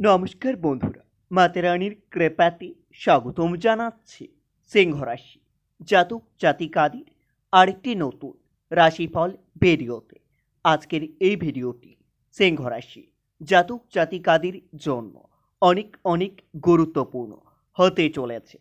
নমস্কার বন্ধুরা মাতেরানির কৃপাতে স্বাগতম জানাচ্ছি সিংহ রাশি জাতক জাতিকাদের আরেকটি নতুন রাশিফল ভিডিওতে। আজকের এই ভিডিওটি সিংহ রাশি জাতক জাতিকাদের জন্য অনেক অনেক গুরুত্বপূর্ণ হতে চলেছে।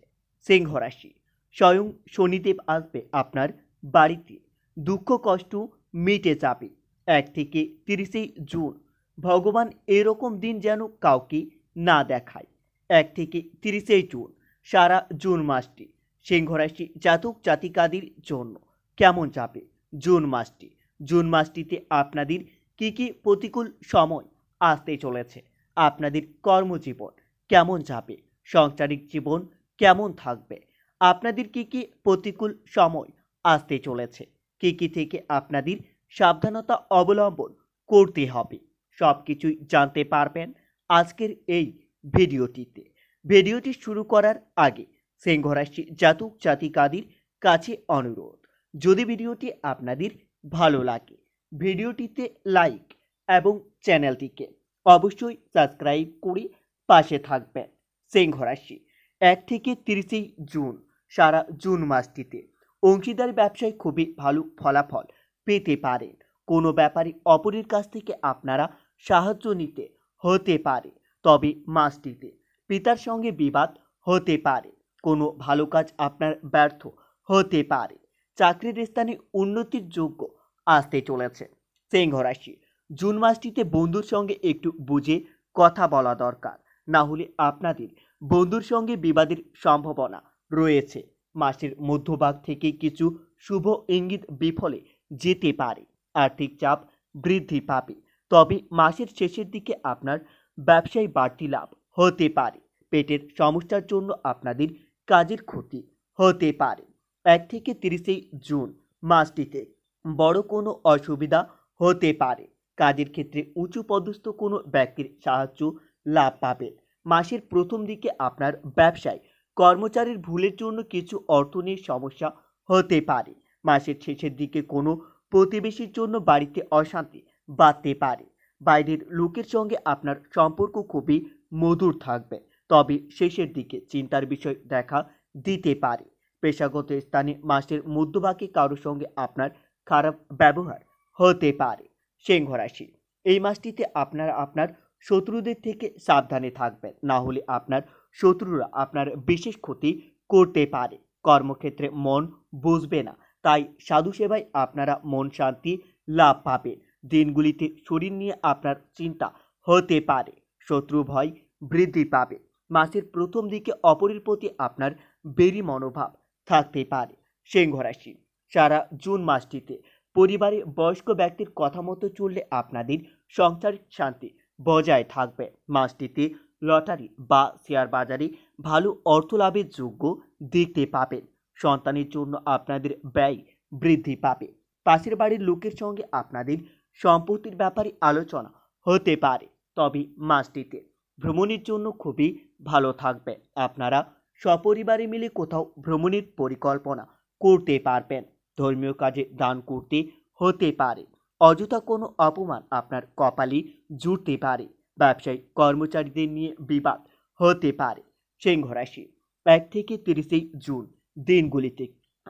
সিংহ রাশি স্বয়ং শনিদেব আসবে আপনার বাড়িতে, দুঃখ কষ্ট মিটে যাবে। এক থেকে তিরিশে জুন ভগবান এরকম দিন যেন কাউকে না দেখায়। এক থেকে তিরিশে জুন, সারা জুন মাসটি সিংহরাশি জাতক জাতিকাদের জন্য কেমন যাবে জুন মাসটি? জুন মাসটিতে আপনাদের কি কি প্রতিকূল সময় আসতে চলেছে? আপনাদের কর্মজীবন কেমন যাবে? সাংসারিক জীবন কেমন থাকবে? আপনাদের কি কি প্রতিকূল সময় আসতে চলেছে? কি কি থেকে আপনাদের সাবধানতা অবলম্বন করতে হবে? সব কিছুই জানতে পারবেন আজকের এই ভিডিওটিতে। ভিডিওটি শুরু করার আগে সিংহরাশি জাতক জাতিকাদের কাছে অনুরোধ, যদি ভিডিওটি আপনাদের ভালো লাগে, ভিডিওটিতে লাইক এবং চ্যানেলটিকে অবশ্যই সাবস্ক্রাইব করে পাশে থাকবেন। সিংহরাশি, এক থেকে তিরিশে জুন, সারা জুন মাসটিতে অংশীদার ব্যবসায় খুবই ভালো ফলাফল পেতে পারেন। কোনো ব্যাপারে অপরের কাছ থেকে আপনারা সাহায্য নিতে হতে পারে, তবে মাসটিতে পিতার সঙ্গে বিবাদ হতে পারে। কোনো ভালো কাজ আপনার ব্যর্থ হতে পারে। চাকরির স্থানে উন্নতির যোগ্য আসতে চলেছে। সিংহ রাশি, জুন মাসটিতে বন্ধুর সঙ্গে একটু বুঝে কথা বলা দরকার। না হলে আপনাদের বন্ধুর সঙ্গে বিবাদের সম্ভাবনা রয়েছে। মাসের মধ্যভাগ থেকে কিছু শুভ ইঙ্গিত বিফলে যেতে পারে। আর্থিক চাপ বৃদ্ধি পাবে। তবে মাসের শেষের দিকে আপনার ব্যবসায় বাড়তি লাভ হতে পারে। পেটের সমস্যার জন্য আপনাদের কাজের ক্ষতি হতে পারে। এক থেকে তিরিশে জুন মাসটিতে বড় কোনো অসুবিধা হতে পারে। কাজের ক্ষেত্রে উঁচু পদস্থ কোনো ব্যক্তির সাহায্য লাভ পাবেন মাসের প্রথম দিকে আপনার ব্যবসায় কর্মচারীর ভুলের জন্য কিছু অর্থ নিয়ে সমস্যা হতে পারে। মাসের শেষের দিকে কোনো প্রতিবেশীর জন্য বাড়িতে অশান্তি বাড়তে পারে। বাইরের লোকের সঙ্গে আপনার সম্পর্ক খুবই মধুর থাকবে, তবে শেষের দিকে চিন্তার বিষয় দেখা দিতে পারে। পেশাগত স্থানে মাসের মধ্যভাগে কারোর সঙ্গে আপনার খারাপ ব্যবহার হতে পারে। সিংহ রাশি, এই মাসটিতে আপনারা আপনার শত্রুদের থেকে সাবধানে থাকবেন, না হলে আপনার শত্রুরা আপনার বিশেষ ক্ষতি করতে পারে। কর্মক্ষেত্রে মন বুঝবে না, তাই সাধু সেবায় আপনারা মন শান্তি লাভ পাবেন। দিনগুলিতে শরীর নিয়ে আপনার চিন্তা হতে পারে। শত্রু ভয় বৃদ্ধি পাবে। মাসের প্রথম দিকে অপরের প্রতি আপনার বেরি মনোভাব থাকতে পারে। সিংহ রাশি, সারা জুন মাসটিতে পরিবারে বয়স্ক ব্যক্তির কথা মতো চললে আপনাদের সংসারিক শান্তি বজায় থাকবে। মাসটিতে লটারি বা শেয়ার বাজারে ভালো অর্থ লাভের যোগ্য দেখতে পাবেন। সন্তানের জন্য আপনাদের ব্যয় বৃদ্ধি পাবে। পাশের বাড়ির লোকের সঙ্গে আপনাদের সম্পত্তির ব্যাপারে আলোচনা হতে পারে, তবে মাসটিতে ভ্রমণের জন্য খুবই ভালো থাকবে। আপনারা সপরিবারে মিলে কোথাও ভ্রমণের পরিকল্পনা করতে পারবেন। ধর্মীয় কাজে দান করতে হতে পারে। অযথা কোনো অপমান আপনার কপালে জুটতে পারে। ব্যবসায়ী কর্মচারীদের নিয়ে বিবাদ হতে পারে। সিংহ রাশি, এক থেকে তিরিশে জুন দিনগুলিতে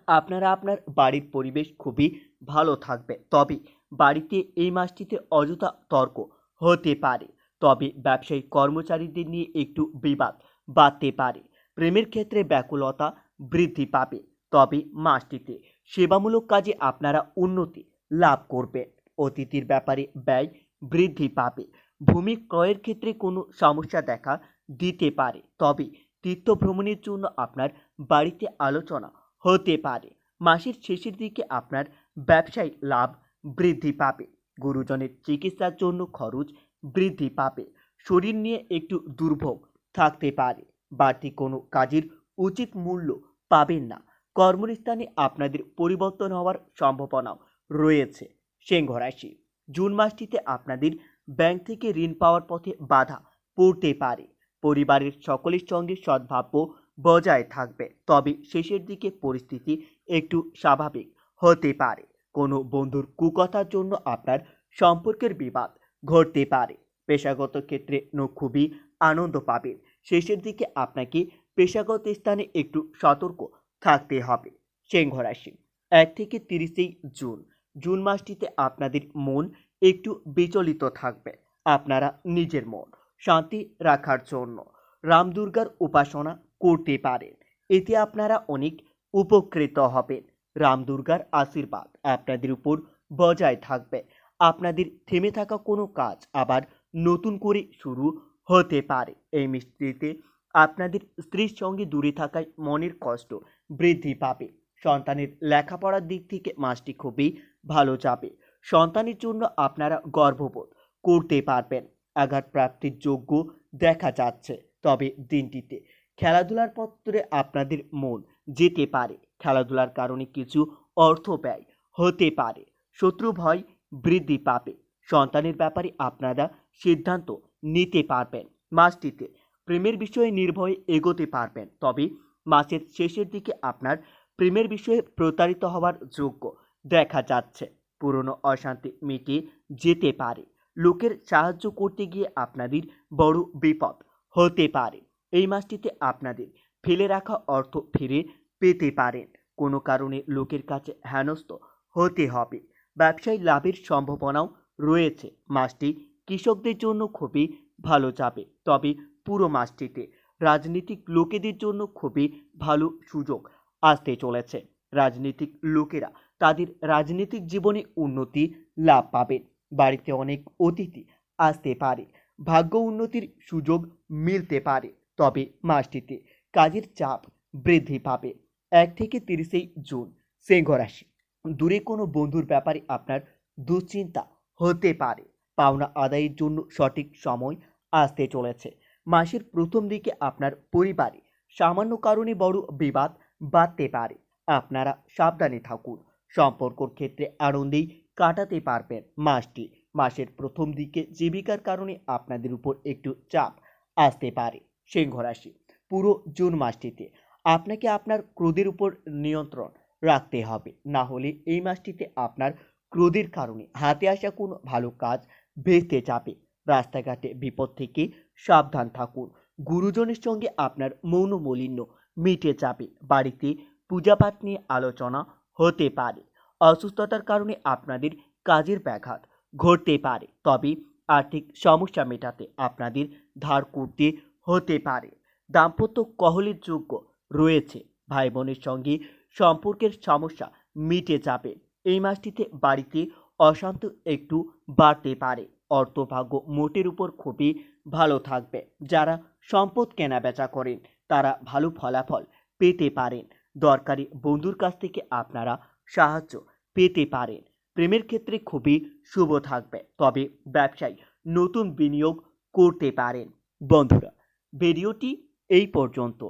আপনারা আপনার বাড়ির পরিবেশ খুবই ভালো থাকবে। তবে বাড়িতে এই মাসটিতে অযথা তর্ক হতে পারে। তবে ব্যবসায়ী কর্মচারীদের নিয়ে একটু বিবাদ বাড়তে পারে। প্রেমের ক্ষেত্রে ব্যাকুলতা বৃদ্ধি পাবে। তবে মাসটিতে সেবামূলক কাজে আপনারা উন্নতি লাভ করবেন। অতিথির ব্যাপারে ব্যয় বৃদ্ধি পাবে। ভূমি ক্রয়ের ক্ষেত্রে কোনো সমস্যা দেখা দিতে পারে। তবে তীর্থ ভ্রমণের জন্য আপনার বাড়িতে আলোচনা হতে পারে। মাসের শেষের দিকে আপনার ব্যবসায় লাভ বৃদ্ধি পাবে। গুরুজনের চিকিৎসার জন্য খরচ বৃদ্ধি পাবে। শরীর নিয়ে একটু দুর্ভোগ থাকতে পারে। বাড়তি কোনো কাজের উচিত মূল্য পাবেন না। কর্মস্থানে আপনাদের পরিবর্তন হওয়ার সম্ভাবনাও রয়েছে। সিংহ রাশি জুন মাসটিতে আপনাদের ব্যাংক থেকে ঋণ পাওয়ার পথে বাধা পড়তে পারে। পরিবারের সকলের সঙ্গে সদ্ভাব্য বজায় থাকবে। তবে শেষের দিকে পরিস্থিতি একটু স্বাভাবিক। হতে পারে। কোনো বন্ধুর কুকথার জন্য আপনার সম্পর্কের বিবাদ ঘটতে পারে। পেশাগত ক্ষেত্রে খুবই আনন্দ পাবেন। শেষের দিকে আপনাকে পেশাগত স্থানে একটু সতর্ক থাকতে হবে। সিংহ রাশি, এক থেকে তিরিশেই জুন। জুন মাসটিতে আপনাদের মন একটু বিচলিত থাকবে। আপনারা নিজের মন শান্তি রাখার জন্য রাম দুর্গার উপাসনা করতে পারেন। এতে আপনারা অনেক উপকৃত হবেন। রাম দুর্গার আশীর্বাদ আপনাদের উপর বজায় থাকবে। আপনাদের থেমে থাকা কোনো কাজ আবার নতুন করে শুরু হতে পারে। এই মিষ্টিতে আপনাদের স্ত্রীর সঙ্গে দূরে থাকায় মনের কষ্ট বৃদ্ধি পাবে। সন্তানের লেখাপড়ার দিক থেকে মাসটি খুবই ভালো যাবে। সন্তানের জন্য আপনারা গর্ববোধ করতে পারবেন। আঘাত প্রাপ্তির যোগ্য দেখা যাচ্ছে তবে দিনটিতে। খেলাধুলার পত্রে আপনাদের মন যেতে পারে। খেলাধুলার কারণে কিছু অর্থ ব্যয় হতে পারে। শত্রু ভয় বৃদ্ধি পাবে। সন্তানের ব্যাপারে আপনারা সিদ্ধান্ত নিতে পারবেন মাসটিতে। প্রেমের বিষয়ে নির্ভয়ে এগোতে পারবেন। তবে মাসের শেষের দিকে আপনার প্রেমের বিষয়ে প্রতারিত হওয়ার যোগ্য দেখা যাচ্ছে। পুরনো অশান্তি মিটে যেতে পারে। লোকের সাহায্য করতে গিয়ে আপনাদের বড় বিপদ হতে পারে। এই মাসটিতে আপনাদের ফেলে রাখা অর্থ ফিরে পেতে পারেন কোনো কারণে লোকের কাছে হেনস্থ হতে হবে। ব্যবসায় লাভের সম্ভাবনাও রয়েছে। মাসটি কৃষকদের জন্য খুবই ভালো যাবে। তবে পুরো মাসটিতে রাজনীতিক লোকেদের জন্য খুবই ভালো সুযোগ আসতে চলেছে। রাজনীতিক লোকেরা তাদের রাজনৈতিক জীবনে উন্নতি লাভ পাবেন বাড়িতে অনেক অতিথি আসতে পারে। ভাগ্য উন্নতির সুযোগ মিলতে পারে। তবে মাসটিতে কাজের চাপ বৃদ্ধি পাবে। এক থেকে তিরিশেই জুন সিংহ রাশি দূরে কোনো বন্ধুর ব্যাপারে আপনার দুশ্চিন্তা হতে পারে। পাওনা আদায়ের জন্য সঠিক সময় আসতে চলেছে। মাসের প্রথম দিকে আপনার পরিবারে সামান্য কারণে বড় বিবাদ বাড়তে পারে। আপনারা সাবধানে থাকুন। সম্পর্কর ক্ষেত্রে আনন্দেই কাটাতে পারবেন মাসটি। মাসের প্রথম দিকে জীবিকার কারণে আপনাদের উপর একটু চাপ আসতে পারে। সিংহ রাশি পুরো জুন মাসটিতে আপনাকে আপনার ক্রোধের উপর নিয়ন্ত্রণ রাখতে হবে। না হলে এই মাসটিতে আপনার ক্রোধের কারণে হাতে আসা কোনো ভালো কাজ ভেস্তে যাবে। রাস্তাঘাটে বিপদ থেকে সাবধান থাকুন। গুরুজনের সঙ্গে আপনার মৌন মলিন্য মিটে যাবে। বাড়িতে পূজাপাঠ নিয়ে আলোচনা হতে পারে। অসুস্থতার কারণে আপনাদের কাজের ব্যাঘাত ঘটতে পারে। তবে আর্থিক সমস্যা মেটাতে আপনাদের ধার করতে হতে পারে। দাম্পত্য কহলের যোগ্য রয়েছে। ভাই বোনের সঙ্গে সম্পর্কের সমস্যা মিটে যাবে। এই মাসটিতে বাড়িতে অশান্ত একটু বাড়তে পারে। অর্থভাগ্য মোটের উপর খুবই ভালো থাকবে। যারা সম্পদ কেনাবেচা করেন, তারা ভালো ফলাফল পেতে পারেন। দরকারি বন্ধুর কাছ থেকে আপনারা সাহায্য পেতে পারেন। প্রেমের ক্ষেত্রে খুবই শুভ থাকবে। তবে ব্যবসায় নতুন বিনিয়োগ করতে পারেন। বন্ধুরা, ভিডিওটি এই পর্যন্ত